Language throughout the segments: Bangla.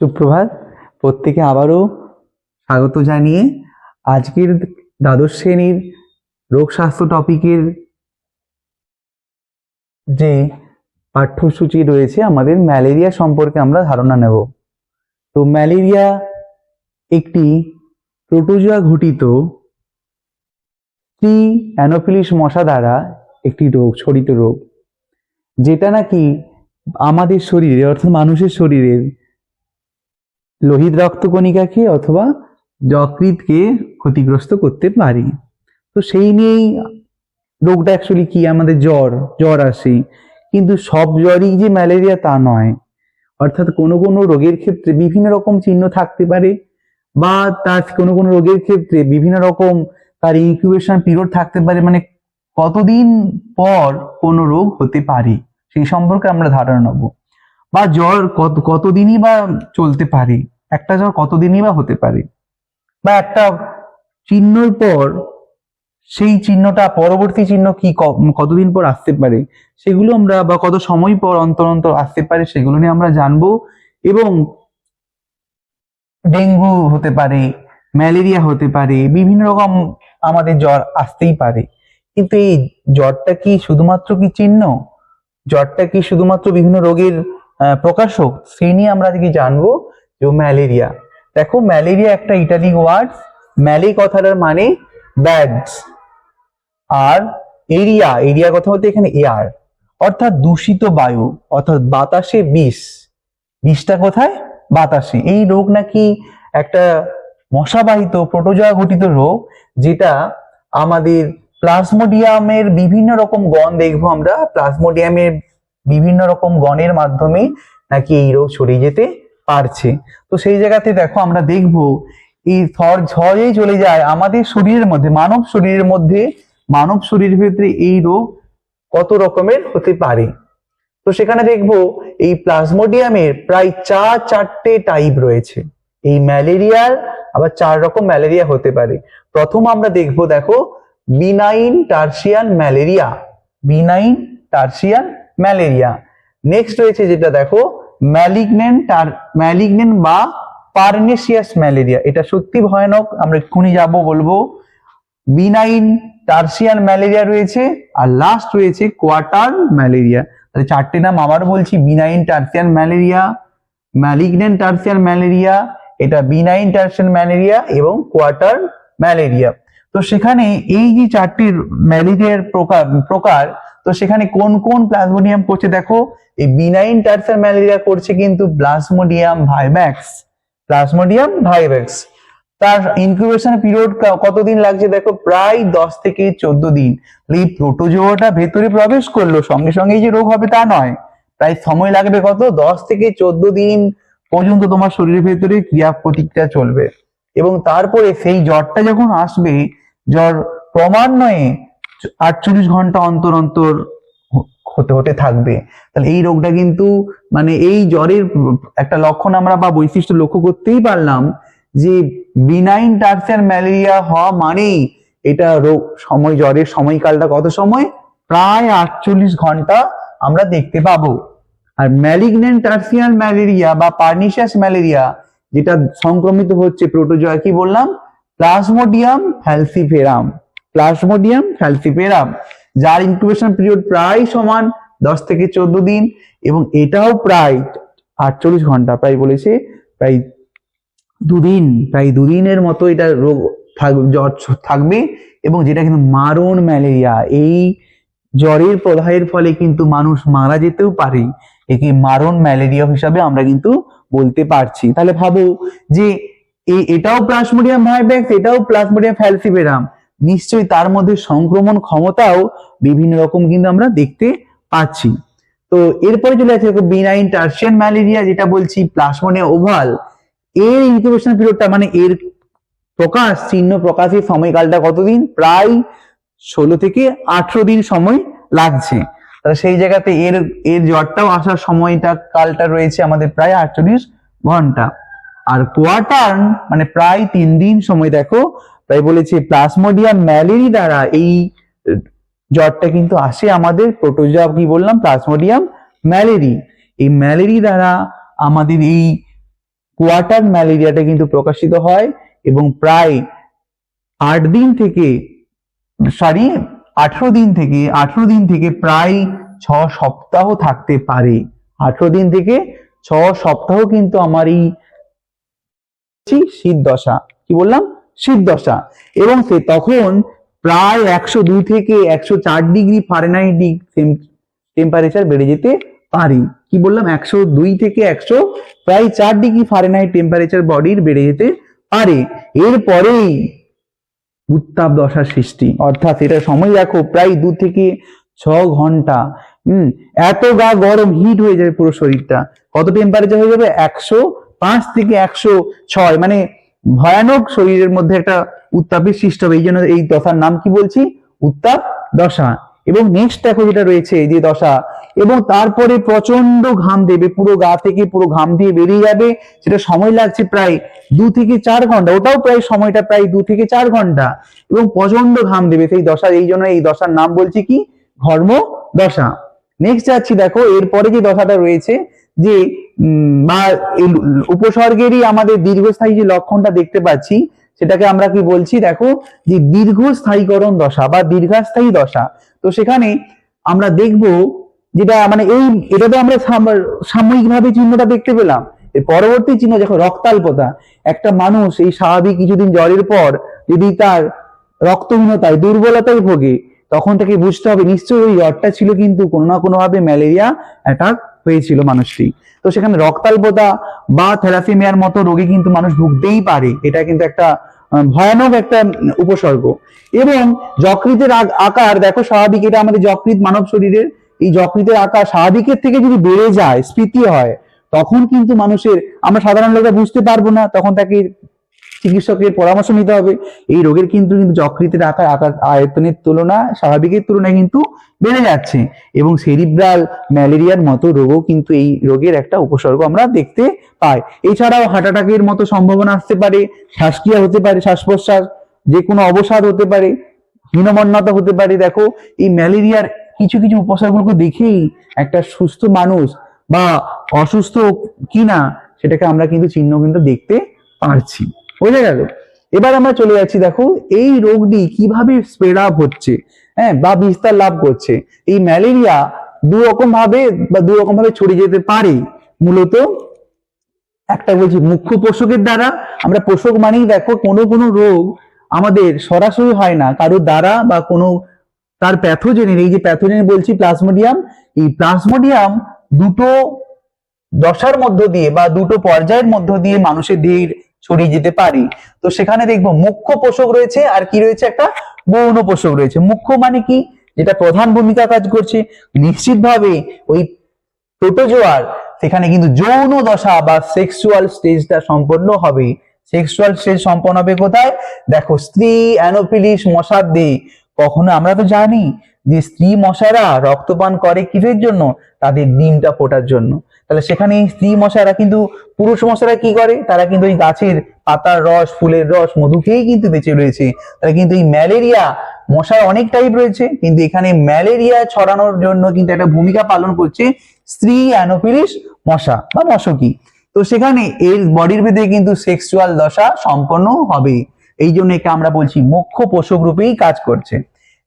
সুপ্রভাত, প্রত্যেকে আবারও স্বাগত জানিয়ে আজকের দ্বাদশ শ্রেণির রোগ স্বাস্থ্য টপিকের যে পাঠ্যসূচি রয়েছে, আমাদের ম্যালেরিয়া সম্পর্কে আমরা ধারণা নেব। তো ম্যালেরিয়া একটি প্রোটোজোয়া ঘটিত স্ত্রী অ্যানোফিলিস মশা দ্বারা একটি রোগ, ছড়িত রোগ, যেটা নাকি আমাদের শরীরে, অর্থাৎ মানুষের শরীরের লোহিত রক্তকণিকাকে অথবা যকৃতকে ক্ষতিগ্রস্ত করতে পারে। তো সেই নিয়েই রোগটা অ্যাকচুয়ালি কি? আমাদের জ্বর জ্বর আসে। কিন্তু সব জ্বরই যে ম্যালেরিয়া তা নয়। অর্থাৎ কোনো কোনো রোগের ক্ষেত্রে বিভিন্ন রকম চিহ্ন থাকতে পারে বা তার কোনো কোনো রোগের ক্ষেত্রে বিভিন্ন রকম তার ইনকিউবেশন পিরিয়ড থাকতে পারে। মানে কতদিন পর কোনো রোগ হতে পারে সেই সম্পর্কে আমরা ধারণা নেব। বা জ্বর কত, কতদিনই বা চলতে পারে, একটা জ্বর কতদিনই বা হতে পারে, বা একটা চিহ্নর পর সেই চিহ্নটা, পরবর্তী চিহ্ন কি কতদিন পর আসতে পারে, সেগুলো আমরা বা কত সময় পর অন্তর অন্তর আসতে পারে, সেগুলো নিয়ে আমরা জানব এবং ডেঙ্গু হতে পারে, ম্যালেরিয়া হতে পারে, বিভিন্ন রকম আমাদের জ্বর আসতেই পারে। কিন্তু এই জ্বরটা কি শুধুমাত্র কি চিহ্ন? জ্বরটা কি শুধুমাত্র বিভিন্ন রোগের প্রকাশক, সেই নিয়ে আমরা আজকে জানব যে ম্যালেরিয়া। দেখো, ম্যালেরিয়া একটা ইটালিক ওয়ার্ড। ম্যালে কথাটার মানে ব্যাডস আর এরিয়া এরিয়া কথা বলতে এখানে এয়ার। অর্থাৎ দূষিত বায়ু, অর্থাৎ বাতাসে বিষ। বিষটা কোথায়? বাতাসে। এই রোগ নাকি একটা মশাবাহিত প্রোটোজোয়া ঘটিত রোগ, যেটা আমাদের প্লাজমোডিয়ামের বিভিন্ন রকম গণ দেখব আমরা। প্লাজমোডিয়ামের বিভিন্ন রকম গণের মাধ্যমে নাকি এই রোগ ছড়িয়ে যেতে পারছে। তো সেই জায়গাতে দেখো আমরা দেখব, এই ঝড় ঝড়েই চলে যায় আমাদের শরীরের মধ্যে, মানব শরীরের মধ্যে, মানব শরীরের ভিতরে এই রোগ কত রকমের হতে পারে। তো সেখানে দেখব, এই প্লাজমোডিয়ামের প্রায় চার চারটে টাইপ রয়েছে। এই ম্যালেরিয়ার, আবার চার রকম ম্যালেরিয়া হতে পারে। প্রথম আমরা দেখব, দেখো, benign tertian malaria. Benign tertian malaria. Next রয়েছে যেটা দেখো ম্যালিগনেন্ট টার ম্যালিগনেন্ট বা পারনেসিয়াস ম্যালেরিয়া এটা সত্যি ভয়ানক, আমরা এক্ষুনি যাব, বলব। বিনাইন টার্সিয়ান ম্যালেরিয়া রয়েছে, আর লাস্ট রয়েছে কোয়ার্টার ম্যালেরিয়া তাহলে চারটে নাম আবার বলছি benign tertian malaria malignant tertian malaria এটা বিনাইন টার্সিয়ান ম্যালেরিয়া এবং কোয়ার্টার ম্যালেরিয়া তো সেখানে এই যে চারটি ম্যালেরিয়ার প্রকার প্রকার তো সেখানে কোন কোন প্লাজমোডিয়াম করছে দেখো? এই বিনাইন টার্সিয়ান ম্যালেরিয়া করছে কিন্তু প্লাজমোডিয়াম ভাইব্যাক্স প্লাজমোডিয়াম ভাইব্যাক্স তার ইনকিউবেশন পিরিয়ড কতদিন লাগছে দেখো? প্রায় দশ থেকে চোদ্দ দিন। এই প্রোটোজোয়াটা ভেতরে প্রবেশ করল, সঙ্গে সঙ্গেই যে রোগ হবে তা নয়। প্রায় সময় লাগবে কত? দশ থেকে চোদ্দ দিন পর্যন্ত তোমার শরীরের ভেতরে ক্রিয়া প্রতিক্রিয়া চলবে। এবং তারপরে সেই জ্বরটা যখন আসবে, জ্বর ক্রমান্বয়ে আটচল্লিশ ঘণ্টা অন্তর অন্তর হতে হতে থাকবে। তাহলে এই রোগটা কিন্তু মানে এই জ্বরের একটা লক্ষণ আমরা বা বৈশিষ্ট্য লক্ষ্য করতেই পারলাম যে বিনাইন টার্সিয়ান ম্যালেরিয়া হওয়া মানেই এটা রোগ, সময়, জ্বরের সময়কালটা কত সময়? প্রায় আটচল্লিশ ঘণ্টা আমরা দেখতে পাবো। আর ম্যালিগনেন্ট টার্সিয়ান ম্যালেরিয়া বা পার্নিশিয়াস ম্যালেরিয়া যেটা সংক্রমিত হচ্ছে প্রোটোজোয়া কি বললাম? প্লাজমোডিয়াম ফ্যালসিফেরাম প্লাজমোডিয়াম ফ্যালসিফেরাম যার ইনকিউবেশন পিরিয়ড প্রায় সমান দশ থেকে চোদ্দ দিন এবং এটাও প্রায় আটচল্লিশ ঘণ্টা, প্রায় বলেছে, প্রায় দুদিন, প্রায় দুদিনের মতো এটা রোগ জ্বর থাকবে এবং যেটা কিন্তু মারণ, ম্যালেরিয়া, এই জ্বরের প্রদাহের ফলে কিন্তু মানুষ মারা যেতেও পারে। একে মারণ, ম্যালেরিয়া হিসাবে আমরা কিন্তু বলতে পারছি। তাহলে ভাবো যে এটাও প্লাজমোডিয়াম ভাইব্যাক্স, এটাও প্লাজমোডিয়াম ফ্যালসিফেরাম নিশ্চয়ই তার মধ্যে সংক্রমণ ক্ষমতাও বিভিন্ন রকম কিন্তু আমরা দেখতে পাচ্ছি। তো এরপরে চলে আছে বিনাইন টার্সিয়ান ম্যালেরিয়া যেটা বলছি প্লাজমোডিয়াম ওভাল এর ইনকিউবেশন পিরিয়ডটা মানে এর প্রকাশ, চিহ্ন প্রকাশের সময়কালটা কতদিন? প্রায় ষোলো থেকে আঠারো দিন সময় লাগছে। সেই জায়গাতে এর এর জ্বরটাও আসার সময়টা, কালটা রয়েছে আমাদের প্রায় আটচল্লিশ ঘণ্টা। আর কোয়ার্টার্ন মানে প্রায় তিন দিন সময় দেখো তাই বলেছে প্লাজমোডিয়াম ম্যালেরি দ্বারা এই জ্বরটা কিন্তু আসে আমাদের প্রোটোজোয়া কি বললাম? প্লাজমোডিয়াম ম্যালেরি এই ম্যালেরি দ্বারা আমাদের এই কোয়ার্টার ম্যালেরিয়াটা কিন্তু প্রকাশিত হয় এবং প্রায় আট দিন থেকে, সরি, আঠেরো দিন থেকে, আঠেরো দিন থেকে প্রায় ছ সপ্তাহ থাকতে পারে। আঠেরো দিন থেকে ছ সপ্তাহ কিন্তু আমার এই শীত দশা, কি বললাম? শীত দশা। এবং সে তখন প্রায় একশো দুই থেকে একশো চার ডিগ্রি ফারেনহাইট টেম্পারেচার বেড়ে যেতে পারে। কি বললাম? একশো দুই থেকে একশো প্রায় চার ডিগ্রি ফারেনহাইট টেম্পারেচার বডির বেড়ে যেতে পারে। এরপরেই উত্তাপ দশার সৃষ্টি। অর্থাৎ এটা সময় দেখো, প্রায় দু থেকে ছ ঘণ্টা। হম, এত গা গরম হিট হয়ে যাবে পুরো শরীরটা। কত টেম্পারেচার হয়ে যাবে? একশো পাঁচ থেকে একশো ছয়। মানে ভয়ানক শরীরের মধ্যে একটা উত্তাপের সৃষ্টি হবে, এই জন্য এই দশার নাম কি বলছি? উত্তাপ দশা। এবং নেক্সট দেখো যেটা রয়েছে যে দশা। এবং তারপরে প্রচণ্ড ঘাম দেবে, পুরো গা থেকে পুরো ঘাম দিয়ে বেরিয়ে যাবে। সেটা সময় লাগছে প্রায় দু থেকে চার ঘণ্টা, ওটাও প্রায় সময়টা, প্রায় দু থেকে চার ঘণ্টা। এবং প্রচণ্ড ঘাম দেবে সেই দশা এই জন্য এই দশার নাম বলছি কি? ঘর্ম দশা। নেক্সট যাচ্ছি দেখো, এরপরে যে দশাটা রয়েছে, যে বা উপসর্গেরই আমাদের দীর্ঘস্থায়ী যে লক্ষণটা দেখতে পাচ্ছি, সেটাকে আমরা কি বলছি? দেখো, যে দীর্ঘস্থায়ীকরণ দশা বা দীর্ঘস্থায়ী দশা। তো সেখানে আমরা দেখব যেটা মানে এই এটা তো আমরা সাময়িকভাবে চিহ্নটা দেখতে পেলাম। পরবর্তী চিহ্ন দেখো, রক্তাল্পতা। একটা মানুষ এই স্বাভাবিক কিছুদিন জ্বরের পর যদি তার রক্তহীনতায়, দুর্বলতায় ভোগে, তখন তাকে বুঝতে হবে, নিশ্চয়ই ওই জ্বরটা ছিল কিন্তু কোনো না কোনো ভাবে ম্যালেরিয়া অ্যাটাক হয়েছিল মানুষটি। তো সেখানে রক্তাল্পতা বা থ্যালাসেমিয়ার মতো রোগে কিন্তু মানুষ ভুগতেই পারে। এটা কিন্তু একটা ভয়ানক একটা উপসর্গ। এবং যকৃতের আকার, দেখো স্বাভাবিক, এটা আমাদের যকৃত মানব শরীরের, এই যকৃতের আকার স্বাভাবিকের থেকে যদি বেড়ে যায়, স্ফীতি হয়, তখন কিন্তু মানুষের, আমরা সাধারণ লোকরা বুঝতে পারব না, তখন তাকে চিকিৎসকের পরামর্শ নিতে হবে। এই রোগের কিন্তু কিন্তু যকৃতের আকার আকার, আয়তনের তুলনা, স্বাভাবিকের তুলনায় কিন্তু বেড়ে যাচ্ছে। এবং সেরিব্রাল ম্যালেরিয়ার মতো রোগও কিন্তু এই রোগের একটা উপসর্গ আমরা দেখতে পাই। এছাড়াও হার্ট অ্যাটাকের মতো সম্ভাবনা আসতে পারে, শ্বাসক্রিয়া হতে পারে শ্বাস প্রশ্বাস যে কোনো অবসাদ হতে পারে, হীনমন্যতা হতে পারে। দেখো, এই ম্যালেরিয়ার কিছু কিছু উপসর্গগুলোকে দেখেই একটা সুস্থ মানুষ বা অসুস্থ কিনা, সেটাকে আমরা কিন্তু চিহ্ন কিন্তু দেখতে পারছি। বোঝা গেল? এবার আমরা চলে যাচ্ছি, দেখো, এই রোগটি কীভাবে স্প্রেড আপ হচ্ছে হ্যাঁ বা বিস্তার লাভ করছে? এই ম্যালেরিয়া দু রকম ভাবে বা দু রকম ভাবে ছড়িয়ে যেতে পারে, মূলত একটা বলছি, মুখ্য পোষকের দ্বারা। আমরা পোষক মানেই দেখো, কোনো কোনো রোগ আমাদের সরাসরি হয় না কারোর দ্বারা বা কোনো তার প্যাথোজেনের, এই যে প্যাথোজেন বলছি প্লাজমোডিয়াম এই প্লাজমোডিয়াম দুটো দশার মধ্য দিয়ে বা দুটো পর্যায়ের মধ্য দিয়ে মানুষের দেহের ছড়িয়ে যেতে পারে। তো সেখানে দেখব মুখ্য পোষক রয়েছে, আর কি রয়েছে একটা গৌণ পোষক রয়েছে। মুখ্য মানে কি? যেটা প্রধান ভূমিকা কাজ করছে। নিশ্চিতভাবে ওই প্রোটোজোয়ার, সেখানে কিন্তু যৌন দশা বা সেক্সুয়াল স্টেজটা সম্পন্ন হবে। সেক্সুয়াল স্টেজ সম্পন্ন হবে কোথায়? দেখো, স্ত্রী অ্যানোফিলিস মশার দেহ। কখনো আমরা তো জানি যে স্ত্রী মশারা রক্তপান করে কিসের জন্য? তাদের ডিমটা ফোটার জন্য। তাহলে সেখানে স্ত্রী মশারা কিন্তু পুরুষ মশারা কি করে? তারা কিন্তু ওই গাছের পাতার রস, ফুলের রস, মধু খেয়েই কিন্তু বেঁচে রয়েছে। তাহলে কিন্তু এই ম্যালেরিয়া মশার অনেক টাইপ রয়েছে, কিন্তু এখানে ম্যালেরিয়া ছড়ানোর জন্য কিন্তু একটা ভূমিকা পালন করছে স্ত্রী অ্যানোফিলিস মশা বা মশকি। তো সেখানে এর বডির ভেতরে কিন্তু সেক্সুয়াল দশা সম্পন্ন হবে। এই জন্য একে আমরা বলছি মুখ্য পোষক রূপেই কাজ করছে।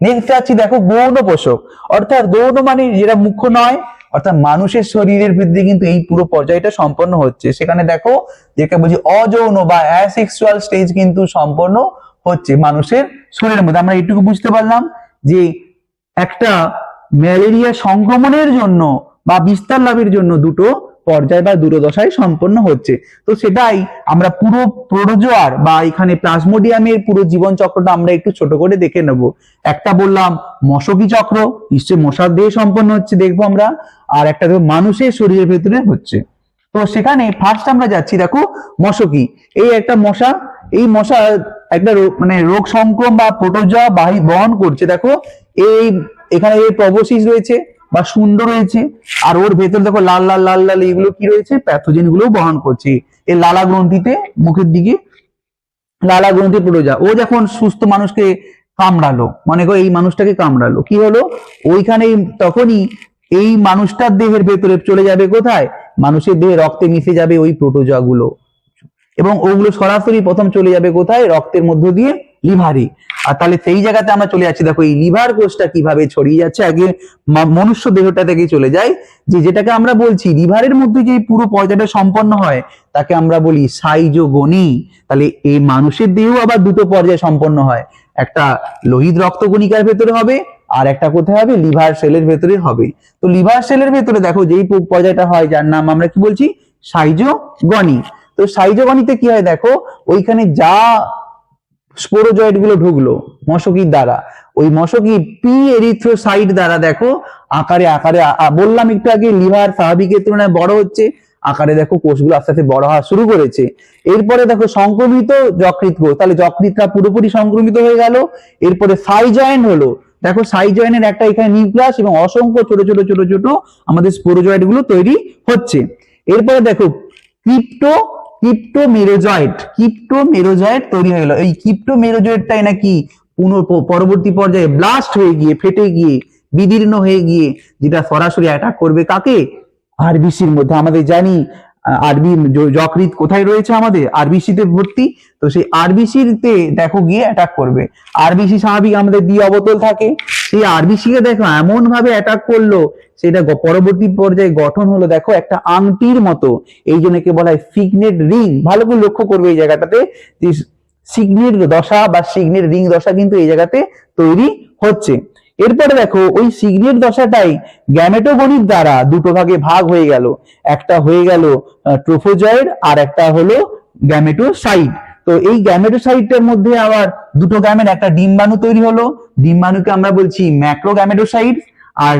নেক্সট যাচ্ছি দেখো গৌণ পোষক। অর্থাৎ গৌণ মানে যেটা মুখ্য নয় অর্থাৎ মানুষের শরীরের বৃদ্ধি কিন্তু এই পুরো পর্যায়টা সম্পন্ন হচ্ছে। সেখানে দেখো যেটা বলছি অযৌন বা অ্যাসেক্সুয়াল স্টেজ কিন্তু সম্পন্ন হচ্ছে মানুষের শরীরের মধ্যে। আমরা এটুকু বুঝতে পারলাম যে একটা ম্যালেরিয়া সংক্রমণের জন্য বা বিস্তার লাভের জন্য দুটো পর্যায় বা দূরদশায় সম্পন্ন হচ্ছে। তো সেটাই আমরা পুরো প্রোটোজোয়ার বা এখানে প্লাজমোডিয়ামের পুরো জীবন চক্রটা আমরা একটু ছোট করে দেখে নেব। একটা বললাম মশকি চক্র, নিশ্চয়ই মশার দেহে সম্পন্ন হচ্ছে দেখব আমরা, আর একটা দেখব মানুষের শরীরের ভেতরে হচ্ছে। তো সেখানে ফার্স্ট আমরা যাচ্ছি, দেখো মশকি। এই একটা মশা, এই মশা একটা মানে রোগ সংক্রম বা প্রোটোজোয়া বাহী বহন করছে, দেখো। এই, এখানে এই প্রবোসিস রয়েছে। বা সুন্দর রয়েছে আর ওর ভেতর দেখো লাল লাল লাল লাল এইগুলো কি রয়েছে? প্যাথোজেনগুলো বহন করছে। এই লালা গ্রন্থিতে, মুখের দিকে লালা গ্রন্থি প্রোটোজা ও যখন সুস্থ মানুষকে কামড়ালো, মনে করো এই মানুষটাকে কামড়ালো, কি হলো? ওইখানে তখনই এই মানুষটার দেহের ভেতরে চলে যাবে কোথায়? মানুষের দেহে রক্তে মিশে যাবে ওই প্রোটোজা গুলো। এবং ওগুলো সরাসরি প্রথম চলে যাবে কোথায়? রক্তের মধ্য দিয়ে লিভারে। আর তাহলে সেই জায়গাতে আমরা চলে যাচ্ছি। দেখো, এই লিভার কোষটা কীভাবে ছড়িয়ে যাচ্ছে আগে মনুষ্য দেহটা থেকে চলে যায়, যে যেটাকে আমরা বলছি, লিভারের মধ্যে যে পুরো পর্যায়টা সম্পন্ন হয়, তাকে আমরা বলি সাইজোগনি। তাহলে এই মানুষের দেহ আবার দুটো পর্যায়ে সম্পন্ন হয়। একটা লোহিত রক্তকণিকার ভেতরে হবে, আর একটা কোথায় হবে? লিভার সেলের ভেতরে হবে। তো লিভার সেলের ভেতরে দেখো, যেই পর্যায়টা হয়, যার নাম আমরা কি বলছি? সাইজোগনি। তো সাইজোগনিতে কি হয় দেখো, ওইখানে যা স্পোরোজয়েডগুলো ঢুকলো মশকির দ্বারা। ওই মশকি পি এরিথ্রোসাইট দ্বারা দেখো, আকারে আকারে বললাম একটু আগে, লিভার স্বাভাবিকের তুলনায় বড় হচ্ছে, আকারে দেখো কোষগুলো আস্তে আস্তে বড় হওয়া শুরু করেছে। এরপরে দেখো সংক্রমিত যকৃত কোষ, তাহলে যকৃতটা পুরোপুরি সংক্রমিত হয়ে গেল। এরপরে সাইজয়েন্ট হলো, দেখো সাইজয়েন্টের একটা এখানে নিউক্লিয়াস এবং অসংখ্য ছোট ছোট ছোট ছোট আমাদের স্পোরোজয়েডগুলো তৈরি হচ্ছে। এরপরে দেখো, crypto crypto merozoite crypto merozoite তৈরি হয়ে গেল। এই ক্রিপ্টো মেরোজয়েডটাই নাকি পুনঃ পরবর্তী পর্যায়ে ব্লাস্ট হয়ে গিয়ে, ফেটে গিয়ে, বিদীর্ণ হয়ে গিয়ে, যেটা সরাসরি অ্যাটাক করবে কাকে? আরবিসির মধ্যে। আমাদের জানি আরবি য- যকৃৎ কোথায় রয়েছে আমাদের? আরবিসি তে ভর্তি। তো সেই আরবিসির তে দেখো গিয়ে অ্যাটাক করবে। আরবিসি স্বাভাবিক আমাদের দ্বি অবতল থাকে। সেই আরবিসি কে দেখো এমন ভাবে অ্যাটাক করল, সেটা পরবর্তী পর্যায়ে গঠন হলো, দেখো, একটা আংটির মতো। এই জন্য কে বলা হয় সিগনেট রিং ভালো করে লক্ষ্য করবে এই জায়গাটাতে সিগনেট দশা বা সিগনেট রিং দশা কিন্তু এই জায়গাতে তৈরি হচ্ছে। এরপরে দেখো, ওই সিগনেট দশাটাই গ্যামেটোগণিত দ্বারা দুটো ভাগে ভাগ হয়ে গেল। একটা হয়ে গেল ট্রোফোজয়েড আর একটা হলো গ্যামেটোসাইট তো এই গ্যামেটোসাইটের মধ্যে আবার দুটো গ্যামেট একটা ডিম্বাণু তৈরি হলো। ডিম্বাণুকে আমরা বলছি ম্যাক্রো গ্যামেটোসাইট আর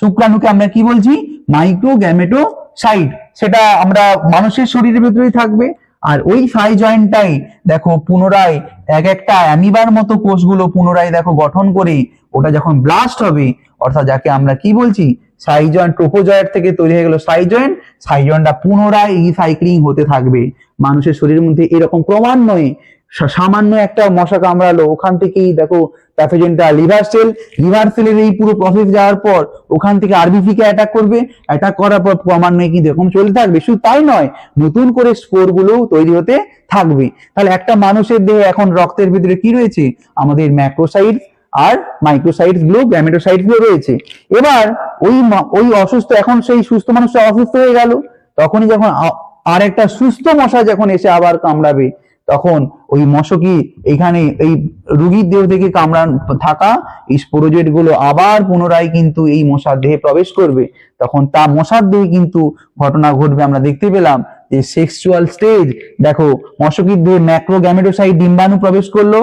শুক্রাণুকে আমরা কি বলছি? মাইক্রো গ্যামেটোসাইট সেটা আমরা মানুষের শরীরের ভেতরেই থাকবে। আর ওই সাই জয়েন্টটাই দেখো পুনরায় এক একটা অ্যামিবার মতো কোষগুলো পুনরায় দেখো গঠন করে ওটা যখন ব্লাস্ট হবে, অর্থাৎ যাকে আমরা কি বলছি? সাই জয়েন্ট ট্রোপোজয়েন্ট থেকে তৈরি হয়ে গেল সাই জয়েন্ট। সাই জয়েন্টটা পুনরায় রিসাইক্লিং হতে থাকবে। মানুষের শরীরের মধ্যে এরকম ক্রমান্বয়ে সামান্য একটা মশা কামড়ালো, ওখান থেকেই দেখো প্যাথোজেনটা লিভার সেল লিভার সেলের এই পুরো প্রসেস যাওয়ার পর ওখান থেকে আরবিসি কে অ্যাটাক করবে। অ্যাটাক করার পর ক্রমান্বয়ে কিন্তু এরকম চলতে থাকবে? শুধু তাই নয়, নতুন করে স্পোরগুলো তৈরি হতে থাকবে। তাহলে একটা মানুষের দেহে এখন রক্তের ভিতরে কি রয়েছে? আমাদের ম্যাক্রোসাইটস আর মাইক্রোসাইটসগুলো গ্যামেটোসাইটসগুলো রয়েছে। এবার ওই ওই অসুস্থ, এখন সেই সুস্থ মানুষটা অসুস্থ হয়ে গেল। তখনই যখন আর একটা সুস্থ মশা যখন এসে আবার কামড়াবে তখন ওই মশকি এখানে এই রুগীর দেহ থেকে কামড়ান থাকা এই স্পোরোজেটগুলো আবার পুনরায় কিন্তু এই মশার দেহে প্রবেশ করবে। তখন তা মশার দেহে কিন্তু ঘটনা ঘটবে। আমরা দেখতে পেলাম যে সেক্সুয়াল স্টেজ দেখো, মশকির দেহে ম্যাক্রো গ্যামেটোসাইট ডিম্বাণু প্রবেশ করল।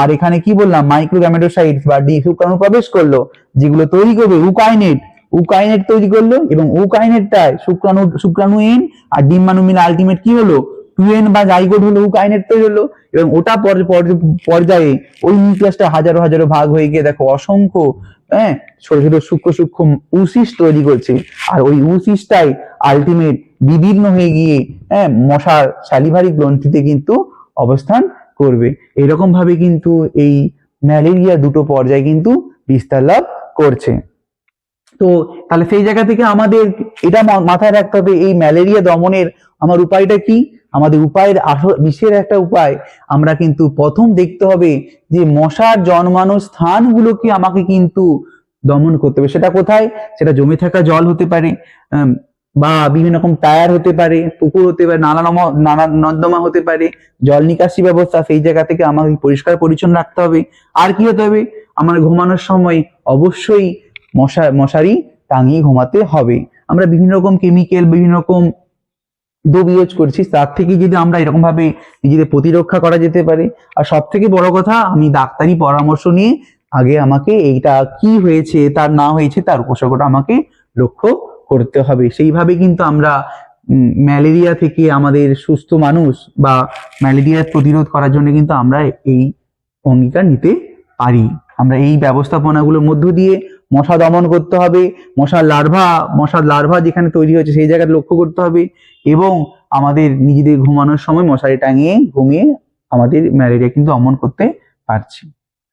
আর এখানে কি বললাম? মাইক্রো গ্যামেটোসাইট বা ডি শুক্রাণু প্রবেশ করল, যেগুলো তৈরি করবে উকাইনেট উকাইনেট তৈরি করল এবং উকাইনেটটায় শুক্রাণু শুক্রাণু এন আর ডিম্বাণু মিলে আলটিমেট কি হলো? টুয়েন বা জাইগোড হলো উকাইনেট তৈরি হলো, এবং ওটা পর- পর- পর্যায়ে ওই নিউক্লিয়াসটা হাজারো হাজারো ভাগ হয়ে গিয়ে দেখো অসংখ্য হ্যাঁ ছোট ছোট, সূক্ষ্ম সূক্ষ্ম উসিস তৈরি করছে। আর ওই উসিসটাই আলটিমেট বিদীর্ণ হয়ে গিয়ে হ্যাঁ মশার স্যালিভারি গ্রন্থিতে কিন্তু অবস্থান করবে। এরকম ভাবে কিন্তু এই ম্যালেরিয়া দুটো পর্যায়ে কিন্তু বিস্তার লাভ করছে। তো তাহলে সেই জায়গা থেকে আমাদের, এটা মাথায় রাখতে হবে, এই ম্যালেরিয়া দমনের আমার উপায়টা কি? আমাদের উপায়ের আস- বিশেষ একটা উপায়, আমরা কিন্তু প্রথম দেখতে হবে যে মশার জন্মানো স্থানগুলোকে আমাকে কিন্তু দমন করতে হবে। সেটা কোথায়? সেটা জমে থাকা জল হতে পারে বা বিভিন্ন রকম টায়ার হতে পারে, পুকুর হতে পারে, নানা নানা নর্দমা হতে পারে, জল নিকাশি ব্যবস্থা সেই জায়গা থেকে আমাকে পরিষ্কার পরিচ্ছন্ন রাখতে হবে। আর কি হতে হবে? আমার ঘুমানোর সময় অবশ্যই মশা, মশারি টাঙিয়ে ঘুমাতে হবে। আমরা বিভিন্ন রকম কেমিক্যাল বিভিন্ন রকম ডোব ইউজ করছি, তার থেকে যদি আমরা এরকম ভাবে নিজেদের প্রতিরক্ষা করা যেতে পারে। আর সব থেকে বড় কথা, আমি ডাক্তারি পরামর্শ নিয়ে আগে আমাকে এইটা কি হয়েছে, তার না হয়েছে, তার উপসর্গটা আমাকে লক্ষ্য করতে হবে। সেইভাবে কিন্তু আমরা ম্যালেরিয়া থেকে আমাদের সুস্থ মানুষ বা ম্যালেরিয়া প্রতিরোধ করার জন্য কিন্তু আমরা এই অঙ্গীকার নিতে পারি। আমরা এই ব্যবস্থাপনাগুলোর মধ্য দিয়ে মশা দমন করতে হবে, মশার লার্ভা মশার লার্ভা যেখানে তৈরি হয়েছে সেই জায়গাটা লক্ষ্য করতে হবে এবং আমাদের নিজেদের ঘুমানোর সময় মশারি টাঙিয়ে ঘুমিয়ে আমাদের ম্যালেরিয়া কিন্তু দমন করতে পারছি।